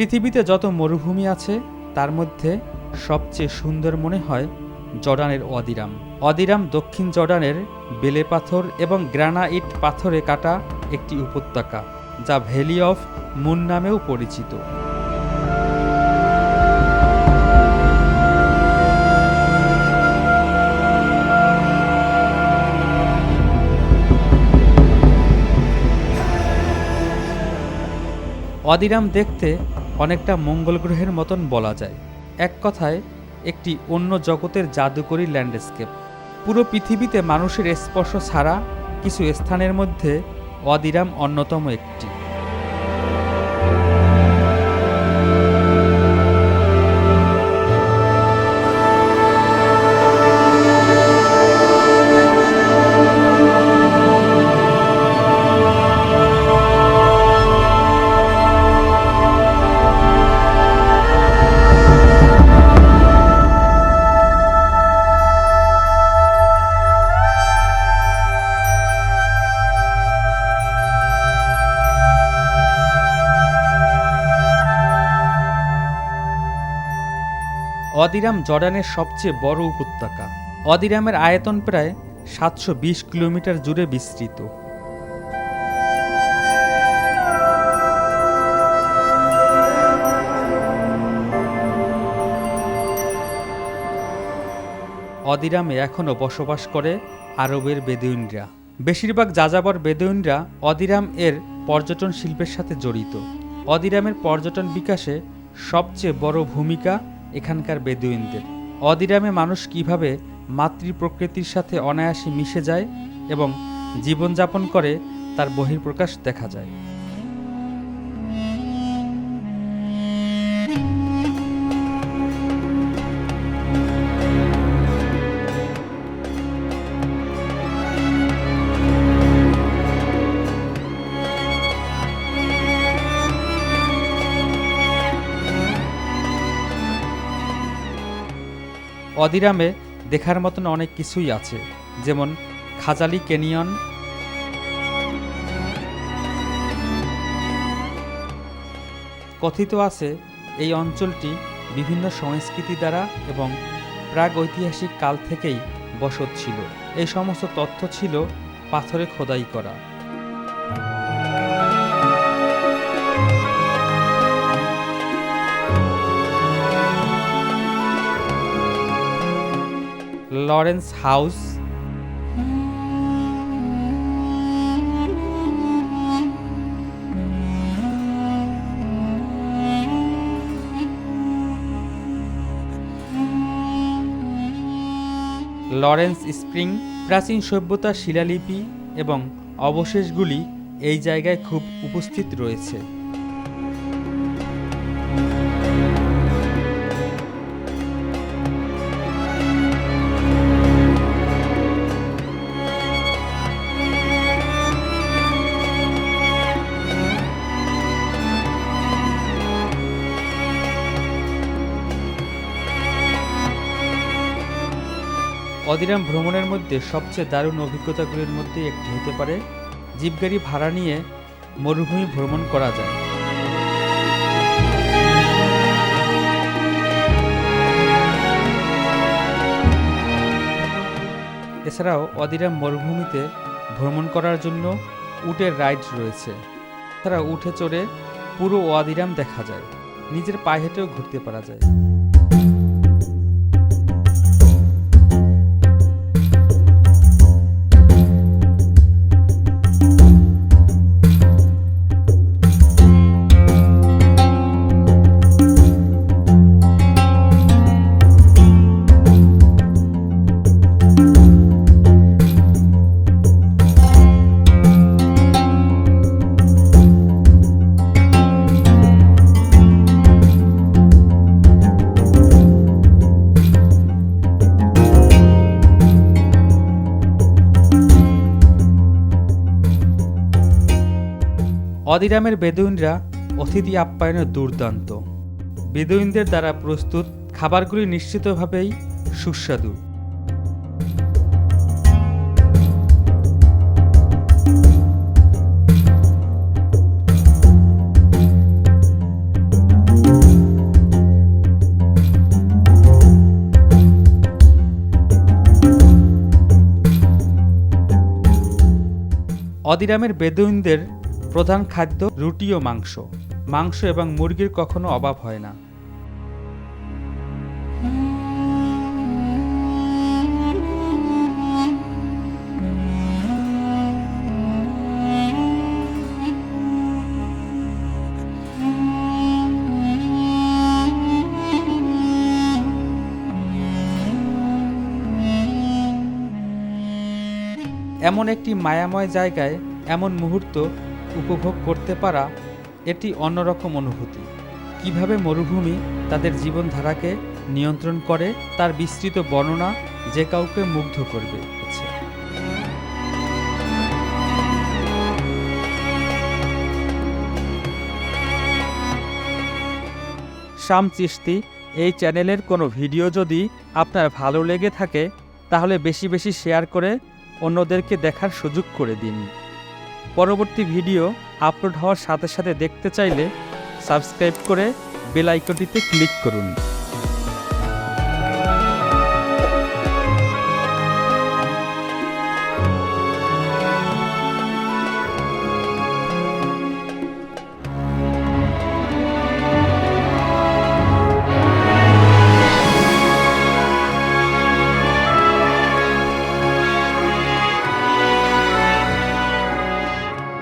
পৃথিবীতে যত মরুভূমি আছে, তার মধ্যে সবচেয়ে সুন্দর মনে হয় জর্ডানের অদিরাম। অদিরাম দক্ষিণ জর্ডানের বেলে পাথর এবং গ্রানাইট পাথরে কাটা একটি উপত্যকা, যা ভ্যালি অফ মুন নামেও পরিচিত। অদিরাম দেখতে অনেকটা মঙ্গল গ্রহের মতন বলা যায়। এক কথায়, একটি অন্য জগতের জাদুকরী ল্যান্ডস্কেপ। পুরো পৃথিবীতে মানুষের স্পর্শ ছাড়া কিছু স্থানের মধ্যে অদিরাম অন্যতম একটি। অদিরাম জর্ডানের সবচেয়ে বড় উপত্যকা। অদিরামের আয়তন প্রায় সাতশো বিশ কিলোমিটার জুড়ে বিস্তৃত। অদিরামে এখনও বসবাস করে আরবের বেদুইনরা। বেশিরভাগ যাযাবর বেদুইনরা অদিরাম এর পর্যটন শিল্পের সাথে জড়িত। অদিরামের পর্যটন বিকাশে সবচেয়ে বড় ভূমিকা এখানকার বেদুইনদের। অদিরামে মানুষ কীভাবে মাতৃ প্রকৃতির সাথে অনায়াসে মিশে যায় এবং জীবনযাপন করে, তার বহির্প্রকাশ দেখা যায়। অদিরামে দেখার মতন অনেক কিছুই আছে, যেমন খাজালি ক্যানিয়ন। কথিত আছে, এই অঞ্চলটি বিভিন্ন সংস্কৃতি দ্বারা এবং প্রাগ ঐতিহাসিক কাল থেকেই বসত ছিল। এই সমস্ত তথ্য ছিল পাথরে খোদাই করা। লরেন্স হাউস লরেন্স স্প্রিং প্রাচীন সভ্যতার শিলালিপি এবং অবশেষগুলি এই জায়গায় খুব উপস্থিত রয়েছে। অদিরাম ভ্রমণের মধ্যে সবচেয়ে দারুণ অভিজ্ঞতাগুলির মধ্যে একটি হতে পারে জিপগাড়ি ভাড়া নিয়ে মরুভূমি ভ্রমণ করা যায়। এছাড়াও অদিরাম মরুভূমিতে ভ্রমণ করার জন্য উটের রাইড রয়েছে। এছাড়া উঠে চড়ে পুরো ওয়াদিরাম দেখা যায়। নিজের পায়ে হেঁটেও ঘুরতে পারা যায়। অদিরামের বেদুইনরা অতিথি আপ্যায়নে দুর্দান্ত। বেদুইনদের দ্বারা প্রস্তুত খাবারগুলি নিশ্চিতভাবেই সুস্বাদু। অদিরামের বেদুইনদের প্রধান খাদ্য রুটি ও মাংস। মাংস এবং মুরগির কখনো অভাব হয় না। এমন একটি মায়াময় জায়গায় এমন মুহূর্ত উপভোগ করতে পারা এটি অন্যরকম অনুভূতি কীভাবে মরুভূমি তাদের জীবনধারাকে নিয়ন্ত্রণ করে তার বিস্তৃত বর্ণনা যে কাউকে মুগ্ধ করবে। শাম চিস্তি এই চ্যানেলের কোনো ভিডিও যদি আপনার ভালো লেগে থাকে, তাহলে বেশি বেশি শেয়ার করে অন্যদেরকে দেখার সুযোগ করে দিন পরবর্তী ভিডিও আপলোড হওয়ার সাথে সাথে দেখতে চাইলে সাবস্ক্রাইব করে বেল আইকনটিতে ক্লিক করুন।